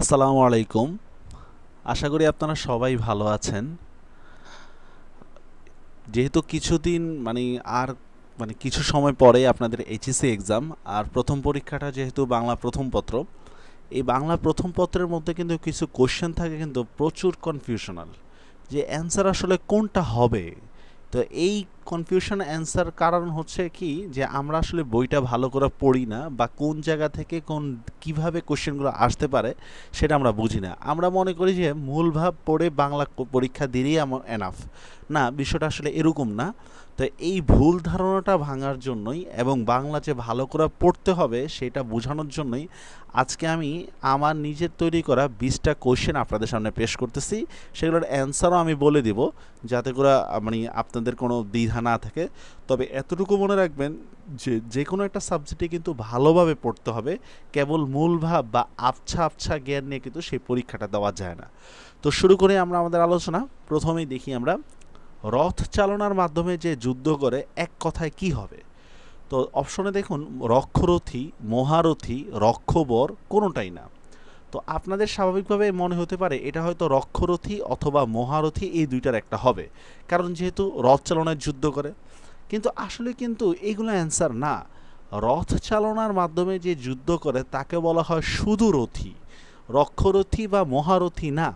আসসালামু আলাইকুম। আশা করি আপনারা সবাই ভালো আছেন। যেহেতু কিছুদিন মানে আর মানে কিছু সময় পরে আপনাদের এইচএসসি এক্সাম আর প্রথম পরীক্ষাটা যেহেতু বাংলা প্রথম পত্র, এই বাংলা প্রথম পত্রের মধ্যে কিন্তু কিছু কোশ্চেন থাকে কিন্তু প্রচুর কনফিউশনাল যে অ্যান্সার আসলে কোনটা হবে? তো এই কনফিউশন অ্যান্সার কারণ হচ্ছে কি যে আমরা আসলে বইটা ভালো করে পড়ি না বা কোন জায়গা থেকে কোন কীভাবে কোশ্চেনগুলো আসতে পারে সেটা আমরা বুঝি না। আমরা মনে করি যে মূলভাব পড়ে বাংলা পরীক্ষা দিলেই আমার এনাফ না, বিষয়টা আসলে এরকম না। তো এই ভুল ধারণাটা ভাঙার জন্যই এবং বাংলা যে ভালো করে পড়তে হবে সেটা বোঝানোর জন্যই আজকে আমি আমার নিজের তৈরি করা বিশটা কোশ্চেন আপনাদের সামনে পেশ করতেছি। সেগুলোর অ্যান্সারও আমি বলে দিব যাতে করে মানে আপনাদের কোনো দ্বিধা না থাকে। তবে এতটুকু মনে রাখবেন যে যে কোনো একটা সাবজেক্টে কিন্তু ভালোভাবে পড়তে হবে। কেবল মূল ভাব বা আবছা আবছা জ্ঞান নিয়ে কিন্তু সেই পরীক্ষাটা দেওয়া যায় না। তো শুরু করে আমরা আমাদের আলোচনা। প্রথমেই দেখি আমরা রথ চালনার মাধ্যমে যে যুদ্ধ করে, এক কথায় কি হবে? তো অপশনে দেখুন, রক্ষরথী, মহারথী, রক্ষবর কোনোটাই না। তো আপনাদের স্বাভাবিকভাবে মনে হতে পারে, এটা হয়তো রক্ষরথী অথবা মহারথী এই দুইটার একটা হবে। কারণ যেহেতু রথ চালনায় যুদ্ধ করে। কিন্তু আসলে কিন্তু এইগুলো অ্যান্সার না। রথ চালনার মাধ্যমে যে যুদ্ধ করে, তাকে বলা হয় শুধু রথী রক্ষরথী বা মহারথী না।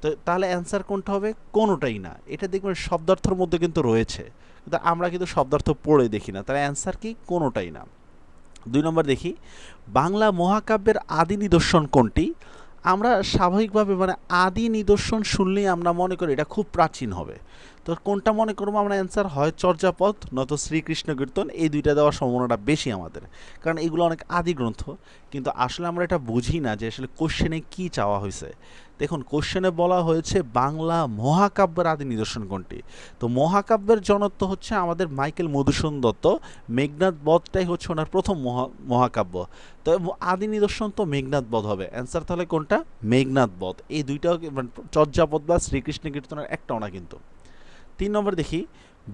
তো তাহলে অ্যান্সার কোনটা হবে? কোনোটাই না। এটা দেখবেন শব্দার্থর মধ্যে কিন্তু রয়েছে। কিন্তু আমরা কিন্তু শব্দার্থ পড়ে দেখি না। তাহলে অ্যান্সার কি? কোনোটাই না। দুই নম্বর দেখি। বাংলা মহাকাব্যের আদি নিদর্শন কোনটি? আমরা স্বাভাবিকভাবে মানে আদি নিদর্শন শুনলেই আমরা মনে করি এটা খুব প্রাচীন হবে। তো কোনটা মনে করব আমরা অ্যান্সার হয় চর্যাপদ, নয়তো শ্রীকৃষ্ণ কীর্তন। এই দুইটা দেওয়ার সম্ভাবনাটা বেশি আমাদের। কারণ এগুলো অনেক আদি গ্রন্থ। কিন্তু আসলে আমরা এটা বুঝি না যে আসলে কোশ্চেনে কি চাওয়া হয়েছে। দেখুন কোশ্চেনে বলা হয়েছে বাংলা মহাকাব্যের আদি নিদর্শন কোনটি? তো মহাকাব্যের জনত্ব হচ্ছে আমাদের মাইকেল মধুসূদন দত্ত। মেঘনাথ বধটাই হচ্ছে ওনার প্রথম মহা, মহাকাব্য। তো আদি নিদর্শন তো মেঘনাথ বধ হবে। অ্যান্সার তাহলে কোনটা? মেঘনাথ বধ। এই দুইটাও মানে চর্যাপদ বা শ্রীকৃষ্ণ কীর্তনের একটাও না কিন্তু। তিন নম্বর দেখি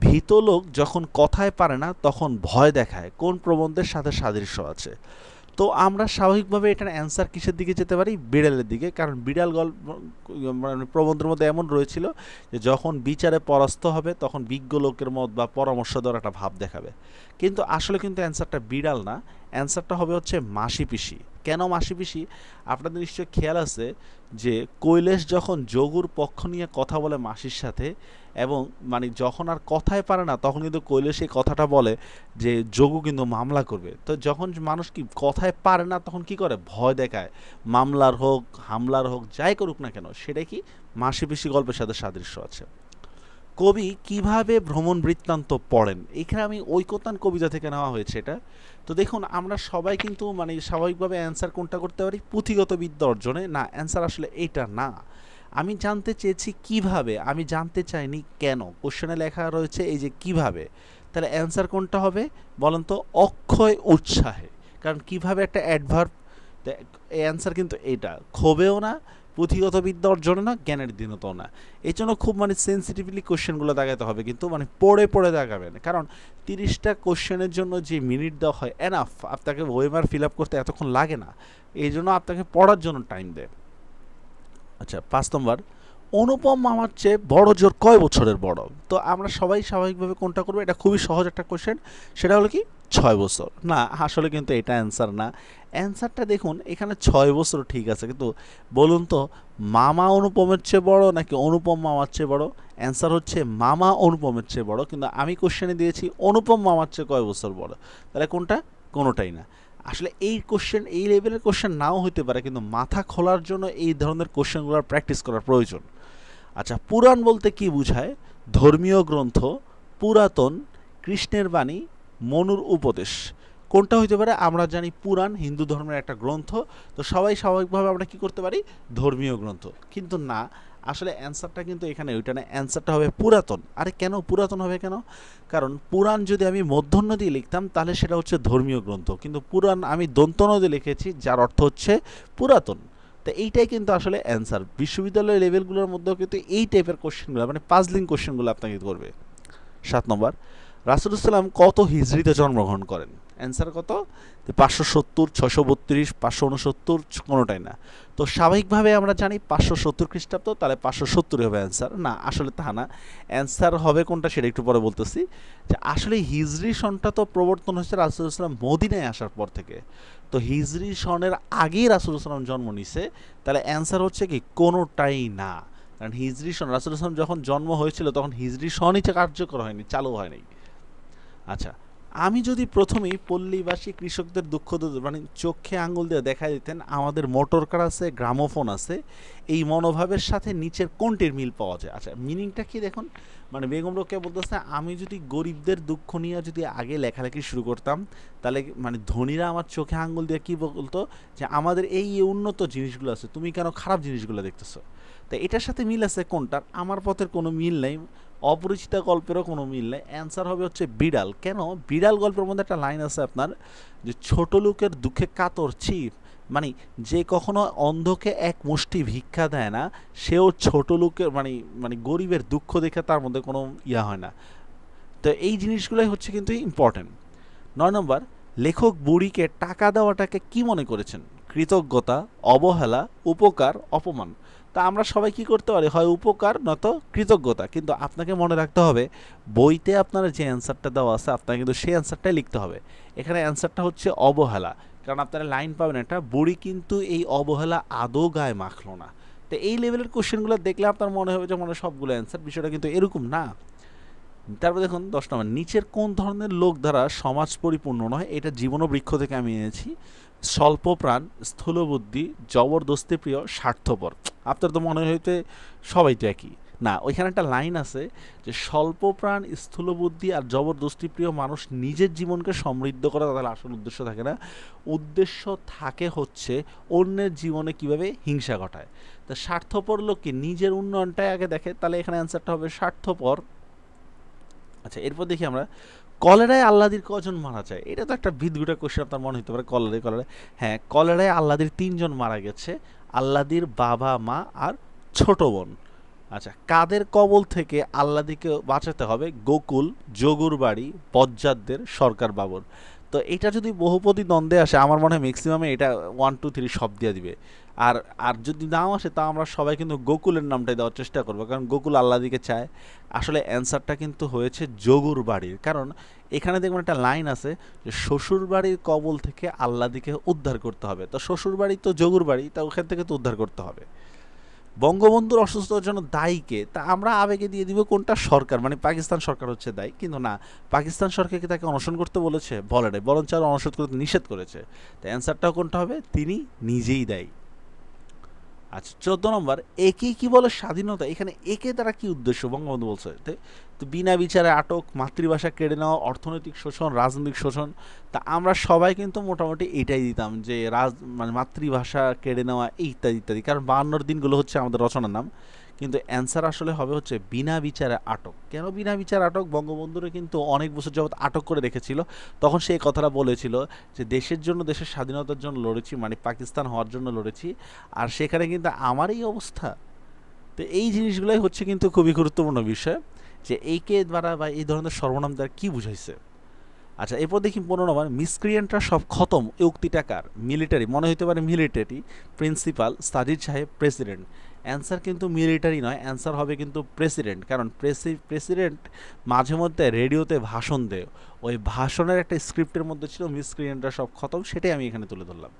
ভীত লোক যখন কথায় পারে না, তখন ভয় দেখায়। কোন প্রবন্ধের সাথে সাদৃশ্য আছে? তো আমরা স্বাভাবিকভাবে এটার অ্যান্সার কিসের দিকে যেতে পারি? বিড়ালের দিকে। কারণ বিড়াল গল্প মানে প্রবন্ধের মধ্যে এমন রয়েছিল যে যখন বিচারে পরাস্ত হবে, তখন বিজ্ঞ লোকের মত বা পরামর্শ দেওয়ার একটা ভাব দেখাবে। কিন্তু আসলে কিন্তু অ্যান্সারটা বিড়াল না। অ্যান্সারটা হবে হচ্ছে মাসি পিসি কেন মাসি পিসি? আপনাদের নিশ্চয়ই খেয়াল আছে যে কৈলেশ যখন যোগুর পক্ষ নিয়ে কথা বলে মাসির সাথে এবং মানে যখন আর কথায় পারে না, তখন কিন্তু কৈলেশ এই কথাটা বলে যে যোগু কিন্তু মামলা করবে। তো যখন মানুষ কি কথায় পারে না, তখন কি করে? ভয় দেখায়। মামলার হোক, হামলার হোক, যাই করুক না কেন সেটা কি মাসি পিসি গল্পের সাথে সাদৃশ্য আছে। কবি কীভাবে ভ্রমণ বৃত্তান্ত পড়েন? এখানে আমি ঐকতান কবিতা থেকে নেওয়া হয়েছে এটা। তো দেখুন, আমরা সবাই কিন্তু মানে স্বাভাবিকভাবে অ্যান্সার কোনটা করতে পারি? পুঁথিগত বিদ্যা অর্জনে। না অ্যান্সার আসলে এইটা না। আমি জানতে চেয়েছি কীভাবে? আমি জানতে চাইনি কেন? কোশ্চেনে লেখা রয়েছে এই যে কীভাবে? তাহলে অ্যান্সার কোনটা হবে? বলেন তো, অক্ষয় উৎসাহে। কারণ কীভাবে একটা অ্যাডভার্ব অ্যান্সার কিন্তু এইটা ক্ষোভেও না পুঁথিগত বিদ্যা অর্জনে না, জ্ঞানের দিনতাও না। এই জন্য খুব মানে সেন্সিটিভলি কোশ্চেনগুলো দেখাতে হবে, কিন্তু মানে পড়ে পড়ে দেখাবেন কারণ তিরিশটা কোশ্চেনের জন্য যে মিনিট দেওয়া হয় এনাফ আপনাকে ওয়েমার ফিল আপ করতে এতক্ষণ লাগে না। এই জন্য আপনাকে পড়ার জন্য টাইম দেয়। আচ্ছা পাঁচ নম্বর। অনুপম মামার চেয়ে বড় জোর কয় বছরের বড়? তো আমরা সবাই স্বাভাবিকভাবে কোনটা করব? এটা খুবই সহজ একটা কোশ্চেন সেটা হলো কি? ছয় বছর। না, আসলে কিন্তু এটা অ্যান্সার না। অ্যান্সারটা দেখুন, এখানে ছয় বছর ঠিক আছে, কিন্তু বলুন তো, মামা অনুপমের চেয়ে বড় নাকি অনুপম মামার চেয়ে বড়? অ্যান্সার হচ্ছে মামা অনুপমের চেয়ে বড়, কিন্তু আমি কোশ্চেনে দিয়েছি অনুপম মামার চেয়ে কয় বছর বড়? তাহলে কোনটা? কোনোটাই না। আসলে এই কোশ্চেন এই লেভেলের কোশ্চেন নাও হতে পারে, কিন্তু মাথা খোলার জন্য এই ধরনের কোশ্চেনগুলোর প্র্যাকটিস করার প্রয়োজন। আচ্ছা পুরাণ বলতে কি বোঝায়? ধর্মীয় গ্রন্থ, পুরাতন, কৃষ্ণের বাণী মনুর উপদেশ। কোনটা হইতে পারে? আমরা জানি পুরাণ, হিন্দু ধর্মের একটা গ্রন্থ। তো সবাই স্বাভাবিকভাবে আমরা কি করতে পারি? ধর্মীয় গ্রন্থ। কিন্তু না, আসলে অ্যান্সারটা কিন্তু এখানে, ওইটা না, অ্যান্সারটা হবে পুরাতন। আরে কেন পুরাতন হবে কেন? কারণ পুরাণ যদি আমি মধ্যাহ্ন দিয়ে লিখতাম, তাহলে সেটা হচ্ছে ধর্মীয় গ্রন্থ। কিন্তু পুরাণ আমি দন্তন দিয়ে লিখেছি, যার অর্থ হচ্ছে পুরাতন। তো এইটাই কিন্তু আসলে অ্যান্সার। বিশ্ববিদ্যালয় লেভেলগুলোর মধ্যেও কিন্তু এই টাইপের কোশ্চেনগুলো মানে পাজলিং কোশ্চেনগুলো আপনাকে করবে। সাত নম্বর রাসুলুসাল্লাম কত হিজড়িতে জন্মগ্রহণ করেন? অ্যান্সার কত? পাঁচশো সত্তর ছশো বত্রিশ, পাঁচশো উনসত্তর, কোনোটাই না। তো স্বাভাবিকভাবে আমরা জানি পাঁচশো সত্তর খ্রিস্টাব্দ, তাহলে পাঁচশো সত্তরই হবে অ্যান্সার না, আসলে তা না। অ্যান্সার হবে কোনটা সেটা একটু পরে বলতেছি। যে আসলে হিজরি সনটা তো প্রবর্তন হয়েছে রাসুলাম মদিনায় আসার পর থেকে। তো হিজরি সনের আগেই রাসুলাম জন্ম নিছে, তাহলে অ্যান্সার হচ্ছে কি কোনোটাই না। কারণ হিজরি সন রাসুল ইসলাম যখন জন্ম হয়েছিল, তখন হিজরি সনই কার্যকর হয়নি, চালু হয়নি। আচ্ছা আমি যদি প্রথমেই পল্লীবাসী কৃষকদের দুঃখ মানে চোখে আঙুল দিয়ে দেখা দিতেন, আমাদের মোটর কার আছে, গ্রামোফোন আছে, এই মনোভাবের সাথে নিচের কোনটির মিল পাওয়া যায়? আচ্ছা মিনিংটা কি দেখুন? মানে বেগম রোকেয়া বলতেছে, আমি যদি গরিবদের দুঃখ নিয়ে যদি আগে লেখালেখি শুরু করতাম, তাহলে মানে ধনীরা আমার চোখে আঙুল দিয়ে কী বলতো? যে আমাদের এই উন্নত জিনিসগুলো আছে, তুমি কেন খারাপ জিনিসগুলো দেখতেছো? তো এটার সাথে মিল আছে কোনটার? আমার পথের কোনো মিল নেই। অপরিচিতা গল্পেরও কোনো মিল নেই। অ্যান্সার হবে হচ্ছে বিড়াল। কেন? বিড়াল গল্পের মধ্যে একটা লাইন আছে আপনার যে ছোট লোকের দুঃখে কাতর, ছিপ। মানে যে কখনো অন্ধকে এক মুষ্টি ভিক্ষা দেয় না, সেও ছোট লোকের মানে মানে গরিবের দুঃখ দেখে তার মধ্যে কোনো ইয়া হয় না। তো এই জিনিসগুলোই হচ্ছে কিন্তু ইম্পর্টেন্ট নয় নম্বর, লেখক বুড়িকে টাকা দেওয়াটাকে কি মনে করেছেন? কৃতজ্ঞতা, অবহেলা, উপকার, অপমান। তা আমরা সবাই কি করতে পারি? হয় উপকার নত কৃতজ্ঞতা। কিন্তু আপনাকে মনে রাখতে হবে, বইতে আপনার যে অ্যান্সারটা দেওয়া আছে, আপনাকে কিন্তু সেই অ্যান্সারটাই লিখতে হবে। এখানে অ্যান্সারটা হচ্ছে অবহেলা। কারণ আপনারা লাইন পাবেন এটা বুড়ি কিন্তু এই অবহেলা আদৌ গায়ে মাখলো না। তো এই লেভেলের কোশ্চেনগুলো দেখলে আপনার মনে হবে যে, মনে সবগুলো অ্যান্সার বিষয়টা কিন্তু এরকম না। তারপর দেখুন, দশ নম্বর, নিচের কোন ধরনের লোক দ্বারা সমাজ পরিপূর্ণ নয়? এটা জীবন বৃক্ষ থেকে আমি এনেছি। স্বল্প প্রাণ স্থূলবুদ্ধি জবরদস্তি প্রিয় স্বার্থপর। আপনার তো মনে হইতে সবাই তো একই। না, ওইখানে একটা লাইন আছে যে স্বল্প প্রাণ স্থূল বুদ্ধি আর জবরদস্তি প্রিয় মানুষ নিজের জীবনকে সমৃদ্ধ করা তাদের আসল উদ্দেশ্য থাকে না? উদ্দেশ্য থাকে হচ্ছে অন্যের জীবনে কীভাবে হিংসা ঘটায়। তা স্বার্থপর লোককে নিজের উন্নয়নটাই আগে দেখে? তাহলে এখানে অ্যান্সারটা হবে স্বার্থপর। আচ্ছা এরপর দেখি আমরা, কলেরায় আল্লাদির কজন মারা যায়? এটা তো একটা ভিদগুটা কোশ্চেন আপনার মনে হতে পারে, কলেরায় কলেরায়। হ্যাঁ কলেরায় আল্লাদির তিনজন মারা গেছে আল্লাদির বাবা, মা আর ছোট বোন। আচ্ছা কাদের কবল থেকে আল্লাদিকে বাঁচাতে হবে? গোকুল যোগুর বাড়ি পজ্জাদদের সরকার বাবর। তো এটা যদি বহুপতি দ্বন্দ্বে আসে, আমার মনে হয় ম্যাক্সিমামে এটা ওয়ান টু থ্রি সব দিয়ে দিবে। আর আর যদি নাও আসে, তা আমরা সবাই কিন্তু গোকুলের নামটাই দেওয়ার চেষ্টা করব, কারণ গোকুল আল্লাদিকে চায়। আসলে অ্যান্সারটা কিন্তু হয়েছে যোগুর বাড়ির, কারণ এখানে দেখবেন একটা লাইন আছে যে শ্বশুর বাড়ির কবল থেকে আল্লাদিকে উদ্ধার করতে হবে। তো শ্বশুর বাড়ি তো যোগুর বাড়ি, তা ওখান থেকে তো উদ্ধার করতে হবে। বঙ্গবন্ধুর অসুস্থতার জন্য দায়ীকে, তা আমরা আবেগে দিয়ে দিব কোনটা সরকার? মানে পাকিস্তান সরকার হচ্ছে দায়ী, কিন্তু না, পাকিস্তান সরকারকে তাকে অনশন করতে বলেছে? বলে নাই, বরঞ্চ আরও অনশন করতে নিষেধ করেছে। তো অ্যান্সারটাও কোনটা হবে? তিনি নিজেই দায়ী। আচ্ছা চোদ্দ নম্বর একে কি বলে স্বাধীনতা? এখানে একে তারা কি উদ্দেশ্য? বঙ্গবন্ধু বলছে তো বিনা বিচারে আটক, মাতৃভাষা কেড়ে নেওয়া, অর্থনৈতিক শোষণ, রাজনৈতিক শোষণ, তা আমরা সবাই কিন্তু মোটামুটি এটাই দিতাম যে, রাজ মানে মাতৃভাষা কেড়ে নেওয়া এই ইত্যাদি ইত্যাদি। কারণ বান্নর দিনগুলো হচ্ছে আমাদের রচনার নাম। কিন্তু অ্যান্সার আসলে হবে হচ্ছে বিনা বিচারে আটক। কেন বিনা বিচারে আটক? বঙ্গবন্ধুরে কিন্তু অনেক বছর যাবৎ আটক করে রেখেছিল। তখন সেই কথাটা বলেছিল যে দেশের জন্য, দেশের স্বাধীনতার জন্য লড়েছি মানে পাকিস্তান হওয়ার জন্য লড়েছি। আর সেখানে কিন্তু আমার এই অবস্থা। তো এই জিনিসগুলোই হচ্ছে কিন্তু খুবই গুরুত্বপূর্ণ বিষয় যে এইকে দ্বারা বা এই ধরনের সর্বনাম দ্বারা কী বুঝাইছে? আচ্ছা এরপর দেখি পনেরো নম্বর মিসক্রিয়েন্টরা সব খতম। এই উক্তিটাকার মিলিটারি মনে হতে পারে military principal Sajid Saheb president answer কিন্তু মিলিটারি নয় অ্যান্সার হবে কিন্তু প্রেসিডেন্ট কারণ প্রেসি প্রেসিডেন্ট মাঝে মধ্যে রেডিওতে ভাষণ দেয়। ওই ভাষণের একটা স্ক্রিপ্টের মধ্যে ছিল মিসক্রিয়েন্টরা সব খতম, সেটাই আমি এখানে তুলে ধরলাম।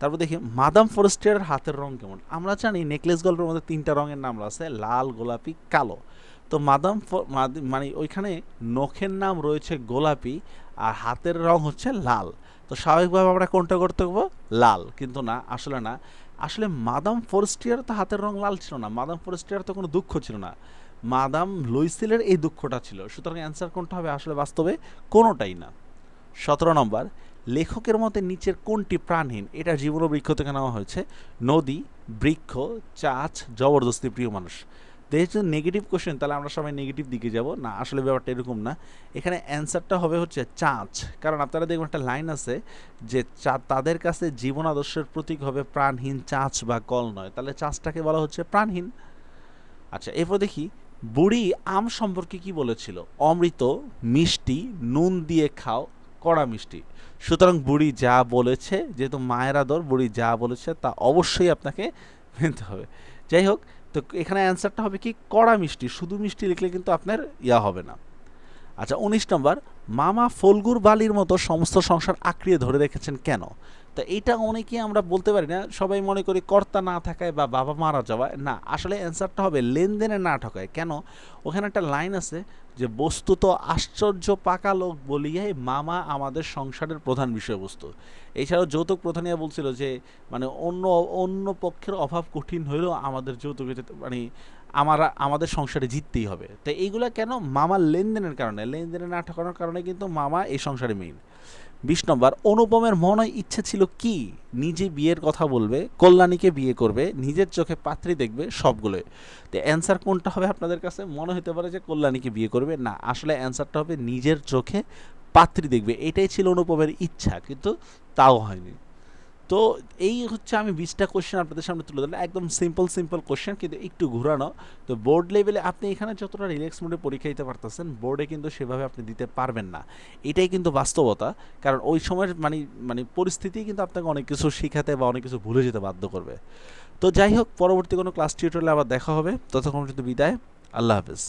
তারপর দেখি মাদাম ফরেস্টের হাতের রং কেমন? আমরা জানি নেকলেস গল্পের মধ্যে তিনটা রঙের নাম আছে, লাল, গোলাপি, কালো। তো মাদাম মানে ওইখানে নখের নাম রয়েছে গোলাপি আর হাতের রং হচ্ছে লাল। তো স্বাভাবিকভাবে আমরা কোনটা করতে পারব লাল। কিন্তু না, আসলে না। আসলে মাদাম ফরেস্টিয়ার তো হাতের রং লাল ছিল না, মাদাম ফরেস্টিয়ার তো কোনো দুঃখ ছিল না। মাদাম লুইসিলের এই দুঃখটা ছিল, সুতরাং অ্যান্সার কোনটা হবে আসলে বাস্তবে কোনোটাই না। সতেরো নম্বর, লেখকের মতে নিচের কোনটি প্রাণহীন, এটা জীবন বৃক্ষ থেকে নেওয়া হয়েছে। নদী, বৃক্ষ, চাচ, জবরদস্তি, প্রিয় মানুষ। যেহেতু নেগেটিভ কোশ্চেন তাহলে আমরা সবাই নেগেটিভ দিকে যাব। না, আসলে ব্যাপারটা এরকম না। এখানে অ্যান্সারটা হবে হচ্ছে চাঁচ কারণ আপনারা দেখবেন একটা লাইন আছে যে চা তাদের কাছে জীবন আদর্শের প্রতীক হবে প্রাণহীন চাঁচ বা কল নয়। তাহলে চাঁচটাকে বলা হচ্ছে প্রাণহীন। আচ্ছা এরপর দেখি, বুড়ি আম সম্পর্কে কি বলেছিল? অমৃত, মিষ্টি, নুন দিয়ে খাও, কড়া মিষ্টি। সুতরাং বুড়ি যা বলেছে, যেহেতু মায়ের আদর, বুড়ি যা বলেছে, তা অবশ্যই আপনাকে মেনতে হবে। যাই হোক তো এখানে অ্যান্সারটা হবে কি কড়া মিষ্টি, শুধু মিষ্টি লিখলে কিন্তু আপনার ইয়া হবে না। আচ্ছা উনিশ নম্বর, মামা ফলগুর বালির মতো সমস্ত সংসার আঁকড়িয়ে ধরে রেখেছেন কেন? তো এইটা অনেকেই আমরা বলতে পারি না। সবাই মনে করি কর্তা না থাকায় বা বাবা মারা যাওয়ায় না, আসলে অ্যান্সারটা হবে লেনদেনে না ঠকায়। কেন? ওখানে একটা লাইন আছে যে, বস্তুত আশ্চর্য পাকা লোক বলিয়াই মামা আমাদের সংসারের প্রধান বিষয়বস্তু। এছাড়াও যৌতুক প্রধানিয়া বলছিল যে মানে অন্য অন্য পক্ষের অভাব কঠিন হলেও আমাদের যৌতুক মানে আমার, আমাদের সংসারে জিততেই হবে। তো এইগুলো কেন? মামার লেনদেনের কারণে। লেনদেনে না ঠকানোর কারণে কিন্তু মামা এই সংসারে মেইন বিশ নম্বর, অনুপমের মনে ইচ্ছে ছিল কি? নিজে বিয়ের কথা বলবে, কল্যাণীকে বিয়ে করবে, নিজের চোখে পাত্রী দেখবে সবগুলোই তো অ্যান্সার কোনটা হবে আপনাদের কাছে? মনে হতে পারে যে কল্যাণীকে বিয়ে করবে। না, আসলে অ্যান্সারটা হবে নিজের চোখে পাত্রী দেখবে। এটাই ছিল অনুপমের ইচ্ছা, কিন্তু তাও হয়নি। তো এই হচ্ছে আমি বিশটা কোশ্চেন আপনাদের সামনে তুলে ধরলাম। একদম সিম্পল সিম্পল কোশ্চেন কিন্তু একটু ঘুরানো। তো বোর্ড লেভেলে আপনি এখানে যতটা রিল্যাক্স মোডে পরীক্ষা দিতে পারতেছেন বোর্ডে কিন্তু সেভাবে আপনি দিতে পারবেন না। এটাই কিন্তু বাস্তবতা, কারণ ওই সময়ের মানে মানে পরিস্থিতি কিন্তু আপনাকে অনেক কিছু শেখাতে বা অনেক কিছু ভুলে যেতে বাধ্য করবে। তো যাই হোক, পরবর্তী কোনো ক্লাস টিউটোরিয়ালে আবার দেখা হবে। ততক্ষণ পর্যন্ত বিদায়। আল্লাহ হাফেজ।